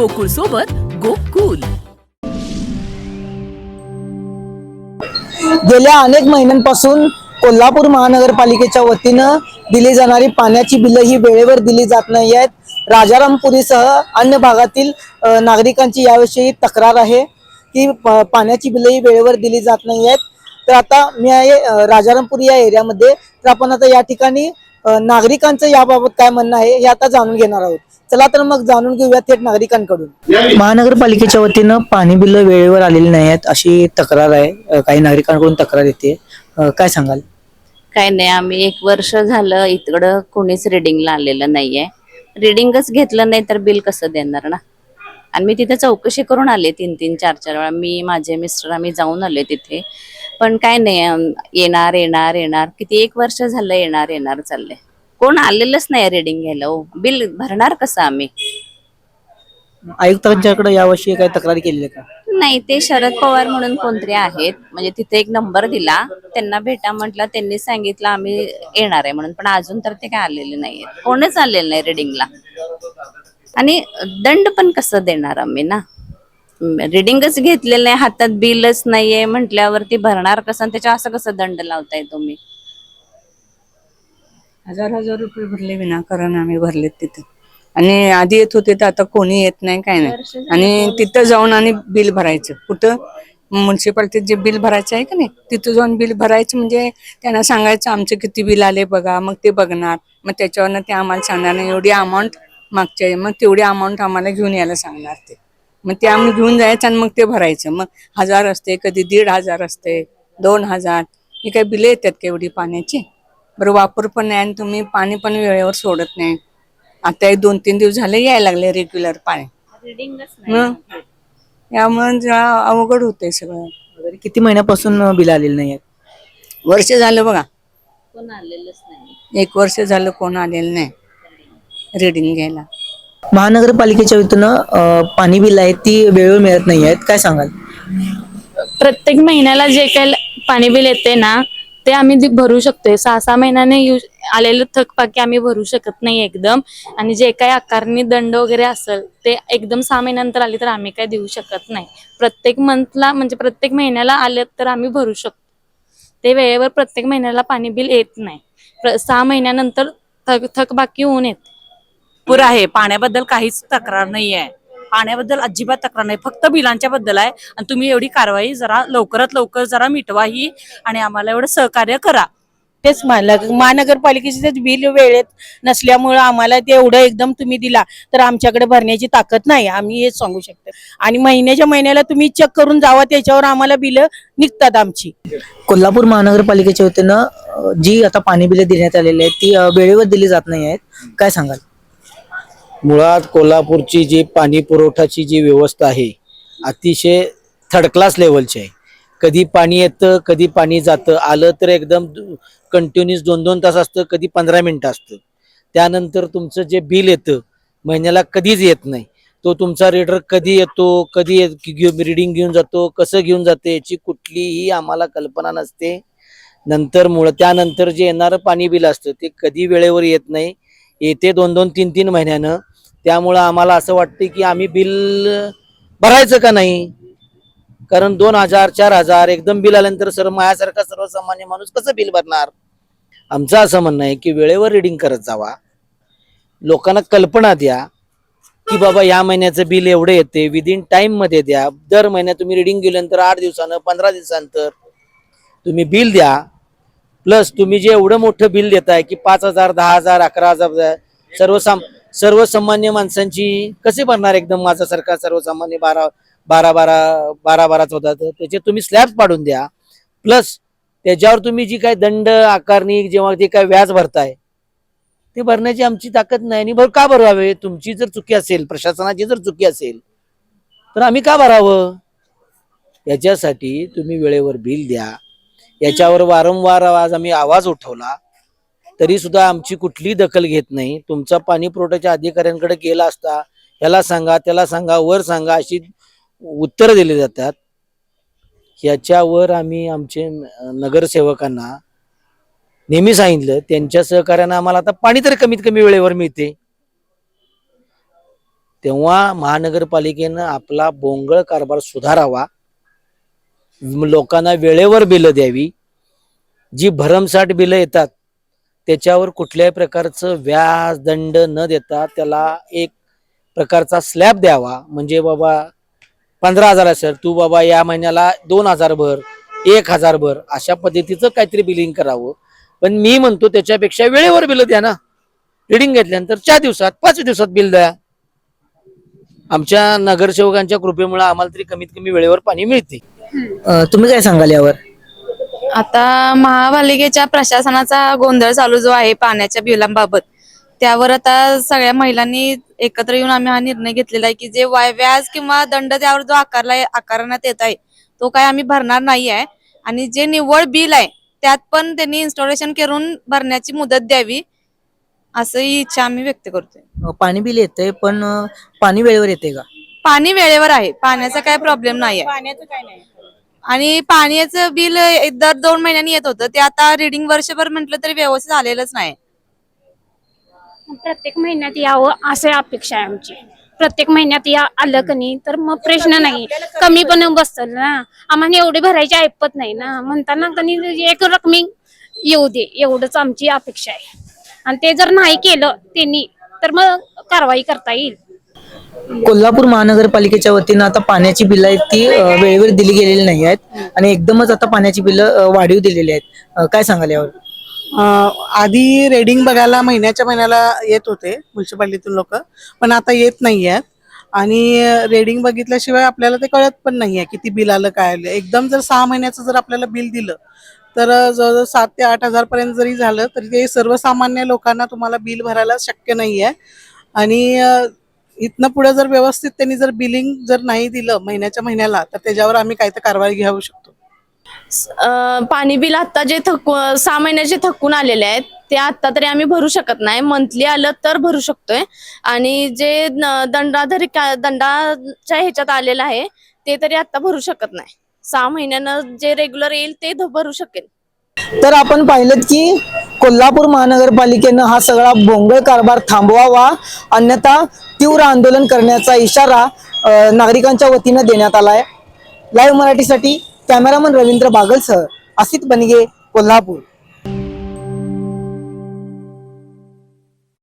गोकुळ सोबत गोकुल. गेल्या अनेक महिन्यांपासून कोल्हापूर महानगरपालिकेच्या वतीनं दिली जाणारी पाण्याची बिलं ही वेळेवर दिली जात नाही आहेत. राजारामपुरीसह अन्य भागातील नागरिकांची याविषयी तक्रार आहे की पाण्याची बिलं ही वेळेवर दिली जात नाही आहेत. तर आता मी आहे राजारामपुरी या एरियामध्ये. तर आपण आता या ठिकाणी नागरिकांचं याबाबत काय म्हणणं आहे हे आता जाणून घेणार आहोत. चला तर मग जाणून घेऊया थेट नागरिकांकडून. महानगरपालिकेच्या वतीनं पाणी बिल वेळेवर आलेली नाही आहेत अशी तक्रार आहे. काही नागरिकांकडून तक्रार येते. काय सांगाल? काय नाही आम्ही एक वर्ष झालं इकडं कोणीच रिडिंगला आलेलं नाहीये. रिडिंगच घेतलं नाही तर बिल कसं देणार ना? आणि मी तिथे चौकशी करून आले तीन तीन चार चार वेळा. मी माझे मिस्टर आम्ही जाऊन आले तिथे. पण काय नाही येणार येणार येणार. किती एक वर्ष झालं येणार येणार चाललंय. कोण आलेलंच नाही रिडिंग घ्यायला. हो बिल भरणार कसं आम्ही? आयुक्तांच्याकडे याविषयी काही तक्रारी केली का? नाही ते शरद पवार म्हणून कोणतरी आहेत. म्हणजे तिथे एक नंबर दिला. त्यांना भेटा म्हटलं त्यांनी सांगितलं आम्ही येणार आहे. म्हणून. पण अजून तर ते काय आलेले नाहीये कोणच आलेलं नाही रिडिंगला आणि दंड पण कसं देणार आम्ही ना? रिडिंगच घेतलेलं नाही हातात बिलच नाहीये म्हटल्यावरती भरणार कसं? आणि त्याच्या असं कसं दंड लावताय तुम्ही? हजार हजार रुपये भरले विनाकारण आम्ही भरलेत तिथे. आणि आधी येत होते तर आता कोणी येत नाही काय नाही. आणि तिथं जाऊन आणि बिल भरायचं. कुठं? म्युन्सिपाल्टीत जे बिल भरायचं आहे का नाही? तिथं जाऊन बिल भरायचं म्हणजे त्यांना सांगायचं आमचं किती बिल आले बघा मग ते बघणार. मग त्याच्यावरनं ते आम्हाला सांगणार नाही. एवढी अमाऊंट मागच्या. मग तेवढी अमाऊंट आम्हाला घेऊन यायला सांगणार ते. मग ते आम्ही घेऊन जायचं आणि मग ते भरायचं. मग हजार असते कधी दीड हजार असते दोन हजार. ही काही बिले येतात का एवढी पाण्याची? बरं वापर पण नाही आणि तुम्ही पाणी पण वेळेवर सोडत नाही. आता एक दोन तीन दिवस झाले यायला लागले रेग्युलर पाणी. यामुळे जरा अवघड होतंय सगळं. तरी किती महिन्यापासून बिल आलेली नाही आहेत? वर्ष झालं बघा. कोण आलेलंच नाही. एक वर्ष झालं कोण आलेलं नाही. रिडिंग घ्यायला. महानगरपालिकेच्या वतीनं अ, पाणी बिल आहेत ती वेळेवर मिळत नाही आहेत. काय सांगाल? प्रत्येक महिन्याला जे काही पाणी बिल येते ना ते आम्ही भरू शकतोय. सहा सहा महिन्याने येऊ आलेलं थकबाकी आम्ही भरू शकत नाही एकदम. आणि जे काही आकारणी दंड वगैरे असेल ते एकदम सहा महिन्यानंतर आले तर आम्ही काय देऊ शकत नाही. प्रत्येक मंथला म्हणजे प्रत्येक महिन्याला आले तर आम्ही भरू शकतो ते वेळेवर प्रत्येक महिन्याला पाणी बिल येत नाही. सहा महिन्यानंतर थक थकबाकी होऊन येते. पुर आहे. पाण्याबद्दल काहीच तक्रार नाही आहे पाण्याबद्दल अजिबात तक्रार नाही. फक्त बिलांच्या बद्दल आहे. आणि तुम्ही एवढी कारवाई जरा लवकरात लवकर जरा मिटवा ही आणि आम्हाला एवढं सहकार्य करा. तेच मानलं महानगरपालिकेचे ते बिल वेळेत नसल्यामुळं आम्हाला ते एवढं एकदम तुम्ही दिला तर आमच्याकडे भरण्याची ताकद नाही आम्ही हेच सांगू शकतो. आणि महिन्याच्या महिन्याला तुम्ही चेक करून जावा त्याच्यावर आम्हाला बिलं निघतात आमची. कोल्हापूर महानगरपालिकेच्या वतीनं जी आता पाणी बिले देण्यात आलेली आहेत ती वेळेवर दिली जात नाही आहेत. काय सांगाल? मुळात कोल्हापूरची जी पाणी पुरवठाची जी व्यवस्था आहे अतिशय थर्ड क्लास लेवलची आहे. कधी पाणी येतं कधी पाणी जातं आलं तर एकदम कंटिन्युअस दोन दोन तास असतं कधी पंधरा मिनटं असतं. त्यानंतर तुमचं जे बिल येतं महिन्याला कधीच येत नाही. तो तुमचा रेडर कधी येतो कधी रिडिंग घेऊन जातो कसं घेऊन जाते याची कुठलीही आम्हाला कल्पना नसते. नंतर मुळ त्यानंतर जे येणारं पाणी बिल असतं ते कधी वेळेवर येत नाही. येते दोन दोन तीन तीन महिन्यानं. त्यामुळं आम्हाला असं वाटतं की आम्ही बिल भरायचं का नाही? कारण दोन हजार चार हजार एकदम बिल आल्यानंतर सर्व माझ्यासारखा सर्वसामान्य माणूस कसं बिल भरणार? आमचं असं म्हणणं आहे की वेळेवर रिडिंग करत जावा. लोकांना कल्पना द्या की बाबा या महिन्याचं बिल एवढं येते विदिन टाइममध्ये द्या. दर महिन्यात तुम्ही रिडिंग गेल्यानंतर आठ दिवसानं पंधरा दिवसानंतर तुम्ही बिल द्या. प्लस तुम्ही जे एवढं मोठं बिल देताय की पाच हजार दहा हजार अकरा हजार सर्वसाम सर्वसामान्य माणसांची कसे भरणार एकदम माझा सरकार सर्वसामान्य बारा बारा बारा बारा बाराच होता तर त्याचे तुम्ही स्लॅब्स पाडून द्या. प्लस त्याच्यावर तुम्ही जी काय दंड आकारणी जेव्हा जे काय व्याज भरताय ते भरण्याची आमची ताकद नाही. आणि भर का भरावे? तुमची जर चुकी असेल प्रशासनाची जर चुकी असेल तर आम्ही का भरावं? याच्यासाठी तुम्ही वेळेवर बिल द्या. याच्यावर वारंवार आज आम्ही आवाज उठवला. तरी सुद्धा आमची कुठली दखल घेत नाही. तुमचा पाणी पुरवठ्याच्या अधिकाऱ्यांकडे गेला असता याला सांगा त्याला सांगा वर सांगा अशी उत्तरं दिली जातात. याच्यावर आम्ही आमचे नगरसेवकांना नेहमी सांगितलं त्यांच्या सहकार्यानं आम्हाला आता पाणी तरी कमीत कमी वेळेवर मिळते. तेव्हा महानगरपालिकेनं आपला बोंगळ कारभार सुधारावा. लोकांना वेळेवर बिलं द्यावी. जी भरमसाठ बिलं येतात त्याच्यावर कुठल्याही प्रकारचं व्याज दंड न देता त्याला एक प्रकारचा स्लॅब द्यावा. म्हणजे बाबा पंधरा हजार असेल तू बाबा या महिन्याला दोन हजार भर एक हजार भर अशा पद्धतीचं काहीतरी बिलिंग करावं. पण मी म्हणतो त्याच्यापेक्षा वेळेवर बिल द्या ना. रिडिंग घेतल्यानंतर चार दिवसात पाच दिवसात बिल द्या. आमच्या नगरसेवकांच्या कृपेमुळे आम्हाला तरी कमीत कमी वेळेवर पाणी मिळते. तुम्ही काय सांगाल यावर? आता महापालिकेच्या प्रशासनाचा गोंधळ चालू जो आहे पाण्याच्या बिलांबाबत त्यावर आता सगळ्या महिलांनी एकत्र येऊन आम्ही हा निर्णय घेतलेला आहे की जे वाय- व्याज किंवा दंड त्यावर जो आकारला आकारण्यात येत आहे तो काय आम्ही भरणार नाही आहे. आणि जे निव्वळ बिल आहे त्यात पण त्यांनी इन्स्टॉलेशन करून भरण्याची मुदत द्यावी असं ही इच्छा आम्ही व्यक्त करतोय. पाणी बिल येते पण पाणी वेळेवर येते का? पाणी वेळेवर आहे पाण्याचा काय प्रॉब्लेम नाही आहे. पाण्याचं काय नाही. आणि पाण्याचं बिल दर दोन महिन्यांनी येत होतं. ते आता रिडिंग वर्षभर म्हटलं तरी व्यवस्थित आलेलंच नाही. प्रत्येक महिन्यात यावं असे अपेक्षा आहे आमची. प्रत्येक महिन्यात या आलं का नाही तर मग प्रश्न नाही. कमी पण बसतल ना. आम्हाला एवढे भरायची ऐपत नाही ना. म्हणताना कनी एक रकमी येऊ दे. एवढंच आमची अपेक्षा आहे. आणि ते जर नाही केलं त्यांनी तर मग कारवाई करता येईल. कोल्हापूर महानगरपालिकेच्या वतीनं आता पाण्याची बिलं आहेत ती वेळेवर दिली गेलेली नाही आहेत आणि एकदमच आता पाण्याची बिलं वाढीव दिलेली आहेत. काय सांगाल यावर? आधी रेडिंग बघायला महिन्याच्या महिन्याला येत होते म्युन्सिपाल्टीतून लोक पण आता येत नाही आहेत. आणि रेडिंग बघितल्याशिवाय आपल्याला ते कळत पण नाही आहे किती बिल आलं काय आलं. एकदम जर सहा महिन्याचं जर आपल्याला बिल दिलं तर जवळजवळ सात ते आठ हजारपर्यंत जरी झालं तरी ते सर्वसामान्य लोकांना तुम्हाला बिल भरायला शक्य नाही आहे. आणि इथनं पुढे जर व्यवस्थित त्यांनी जर बिलिंग जर नाही दिलं महिन्याच्या महिन्याला तर त्याच्यावर आम्ही काही तर कारवाई घेऊ शकतो. अं, पाणी बिल आता जे थकू सहा महिन्याचे थकून आलेले आहेत ते आता तरी आम्ही भरू शकत नाही. मंथली आलं तर भरू शकतोय. आणि जे न- दंडाधारी का- दंडाच्या ह्याच्यात आलेलं आहे ते तरी आता भरू शकत नाही. सहा महिन्यानं जे रेग्युलर येईल ते ध- भरू शकेल. तर आपण पाहिलं की कोल्हापूर महानगरपालिकेनं हा सगळा भोंगळ कारभार थांबवावा अन्यथा तीव्र आंदोलन करण्याचा इशारा नागरिकांच्या वतीनं देण्यात आलाय. लाईव्ह मराठीसाठी कॅमेरामन रवींद्र बागलसह असित बनगे कोल्हापूर.